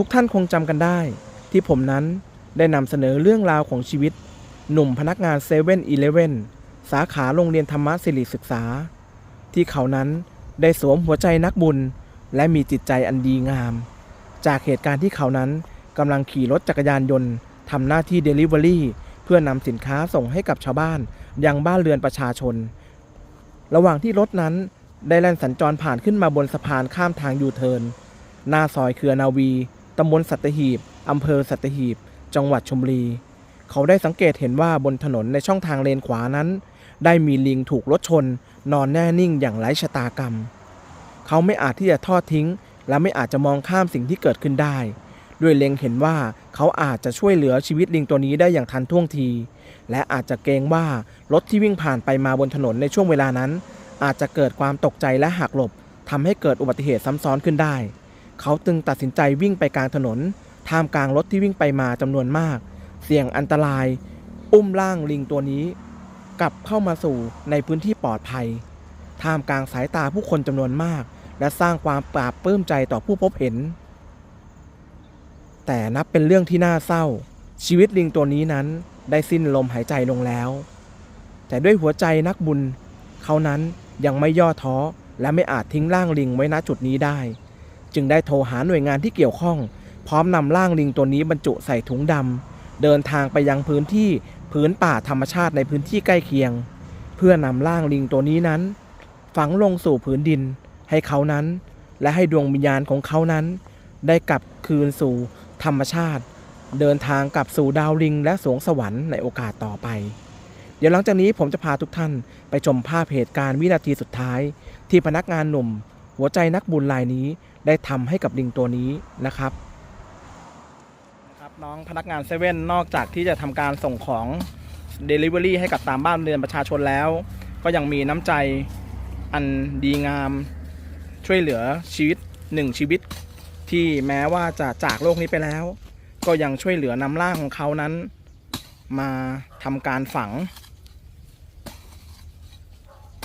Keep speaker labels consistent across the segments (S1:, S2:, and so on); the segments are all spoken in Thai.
S1: ทุกท่านคงจำกันได้ ที่ผมนั้นได้นำเสนอเรื่องราวของชีวิต หนุ่มพนักงานเซเว่นอีเลฟเว่นสาขาโรงเรียนธรรมศิริศึกษา ที่เขานั้นได้สวมหัวใจนักบุญ และมีจิตใจอันดีงาม จากเหตุการณ์ที่เขานั้นกำลังขี่รถจักรยานยนต์ทำหน้าที่ Delivery เพื่อนำสินค้าส่งให้กับชาวบ้านยังบ้านเรือนประชาชน ระหว่างที่รถนั้นได้แล่นสัญจรผ่านขึ้นมาบนสะพานข้ามทางยูเทิร์นหน้าซอยเคือนาวี ตำบลสัตหีบอำเภอสัตหีบ จังหวัดชลบุรี เขาได้สังเกตเห็นว่าบนถนนในช่องทางเลนขวานั้น ได้มีลิงถูกรถชน นอนแน่นิ่งอย่างไร้ชะตากรรม เขาไม่อาจที่จะทอดทิ้ง และไม่อาจจะมองข้ามสิ่งที่เกิดขึ้นได้ ด้วยเล็งเห็นว่าเขาอาจจะช่วยเหลือชีวิตลิงตัวนี้ได้อย่างทันท่วงที และอาจจะเกรงว่ารถที่วิ่งผ่านไปมาบนถนนในช่วงเวลานั้น อาจจะเกิดความตกใจและหักหลบทำให้เกิดอุบัติเหตุซ้ำซ้อนขึ้นได้ เขาจึงตัดสินใจวิ่งไปกลางถนน ท่ามกลางรถที่วิ่งไปมาจำนวนมาก เสี่ยงอันตราย อุ้มร่างลิงตัวนี้ กลับเข้ามาสู่ในพื้นที่ปลอดภัย ท่ามกลางสายตาผู้คนจำนวนมาก และสร้างความปราบปลื้มใจต่อผู้พบเห็น แต่นับเป็นเรื่องที่น่าเศร้า ชีวิตลิงตัวนี้นั้นได้สิ้นลมหายใจลงแล้ว แต่ด้วยหัวใจนักบุญ เขานั้นยังไม่ย่อท้อและไม่อาจทิ้งร่างลิงไว้ณจุดนี้ได้ จึงได้โทรหาหน่วยงานที่เกี่ยวข้อง พร้อมนำร่างลิงตัวนี้บรรจุใส่ถุงดำเดินทางไปยังพื้นที่พื้นป่าธรรมชาติในพื้นที่ใกล้เคียง เพื่อนำร่างลิงตัวนี้นั้น ฝังลงสู่ผืนดิน ให้เขานั้น และให้ดวงวิญญาณของเขานั้น ได้กลับคืนสู่ธรรมชาติ เดินทางกลับสู่ดาวลิง และสวงสวรรค์ในโอกาสต่อไป เดี๋ยวหลังจากนี้ผมจะพาทุกท่านไปชมภาพเหตุการณ์วินาทีสุดท้าย ที่พนักงานหนุ่ม หัวใจนักบุญรายนี้ได้ทำให้กับลิงตัวนี้นะครับครับน้องพนักงานเซเว่นนอกจากที่จะทำการส่งของ Delivery ให้กับตามบ้านเรือนประชาชนแล้ว ก็ยังมีน้ำใจอันดีงาม ช่วยเหลือชีวิตหนึ่งชีวิต ที่แม้ว่าจะจากโลกนี้ไปแล้ว ก็ยังช่วยเหลือนำร่างของเขานั้น มาทำการฝัง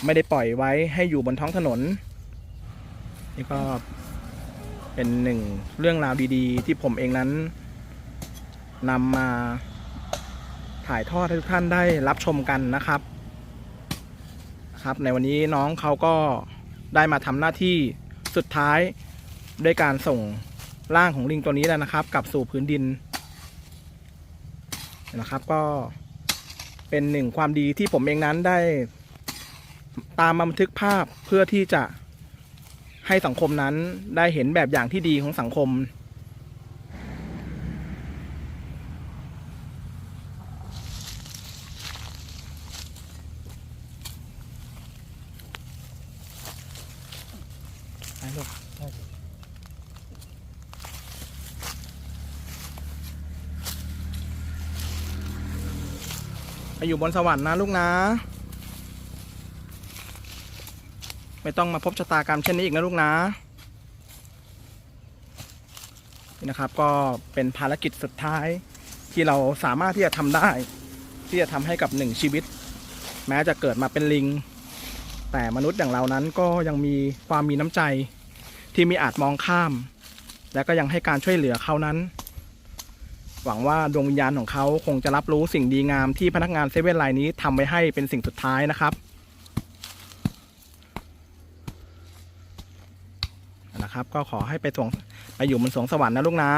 S1: ไม่ได้ปล่อยไว้ให้อยู่บนท้องถนน นี่ก็เป็นหนึ่งเรื่องราวดีๆ ที่ผมเองนั้นนำมาถ่ายทอดให้ทุกท่านได้รับชมกันนะครับครับ ในวันนี้น้องเขาก็ได้มาทำหน้าที่สุดท้ายด้วยการส่งร่างของลิงตัวนี้แล้วนะครับ กลับสู่พื้นดินนะครับ ก็เป็นหนึ่งความดีที่ผมเองนั้นได้ตามมาบันทึกภาพเพื่อที่จะ ให้สังคมนั้นได้เห็นแบบอย่างที่ดีของสังคม อยู่บนสวรรค์นะลูกนะ ไม่ต้องมาพบชะตากรรมเช่นนี้อีกนะลูกนะนี่นะครับก็เป็นภารกิจสุดท้ายที่เราสามารถที่จะทำได้ ที่จะทำให้กับหนึ่งชีวิต แม้จะเกิดมาเป็นลิง แต่มนุษย์อย่างเรานั้นก็ยังมีความมีน้ำใจที่มีอาจมองข้าม และก็ยังให้การช่วยเหลือเขานั้น หวังว่าดวงวิญญาณของเขาคงจะรับรู้สิ่งดีงามที่พนักงานเซเว่นไลน์นี้ทำไว้ให้เป็นสิ่งสุดท้ายนะครับ นะครับ ก็ขอให้ไปสวงไปอยู่บนสวงสวรรค์นะลูกนะ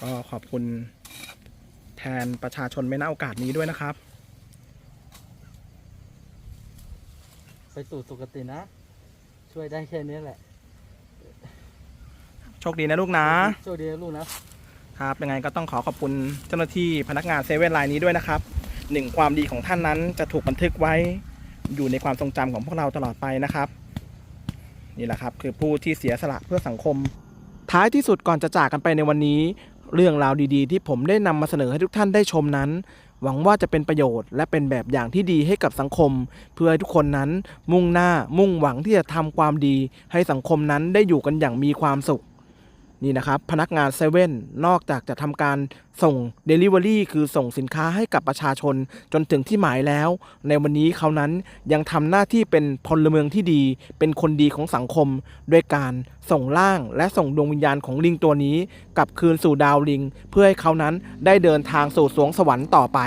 S1: ก็ขอบคุณแทนประชาชนไม่น่าโอกาสนี้ด้วยนะครับ
S2: ไปสู่สุคตินะ ช่วยได้แค่นี้แหละ
S1: โชคดีนะลูกนะ
S2: โชคดีนะลูกนะ
S1: ครับยังไงก็ต้องขอขอบคุณเจ้าหน้าที่พนักงานเซเว่นไลน์นี้ด้วยนะครับหนึ่งความดีของท่านนั้นจะถูกบันทึกไว้อยู่ในความทรงจำของพวกเราตลอดไปนะครับ นี่แหละครับ คือผู้ที่เสียสละเพื่อสังคม ท้ายที่สุดก่อนจะจากกันไปในวันนี้ เรื่องราวดีๆ ที่ผมได้นำมาเสนอให้ทุกท่านได้ชมนั้น หวังว่าจะเป็นประโยชน์ และเป็นแบบอย่างที่ดีให้กับสังคม เพื่อให้ทุกคนนั้นมุ่งหน้ามุ่งหวังที่จะทำความดี ให้สังคมนั้นได้อยู่กันอย่างมีความสุข นี่นะครับพนักงานเซเว่นนอกจากจะทำการส่ง Delivery คือส่งสินค้าให้กับประชาชนจนถึงที่หมายแล้ว ในวันนี้เขานั้นยังทำหน้าที่เป็นพลเมืองที่ดี เป็นคนดีของสังคม ด้วยการส่งร่างและส่งดวงวิญญาณของลิงตัวนี้ กลับคืนสู่ดาวลิง เพื่อให้เขานั้นได้เดินทางสู่สวงสวรรค์ต่อไป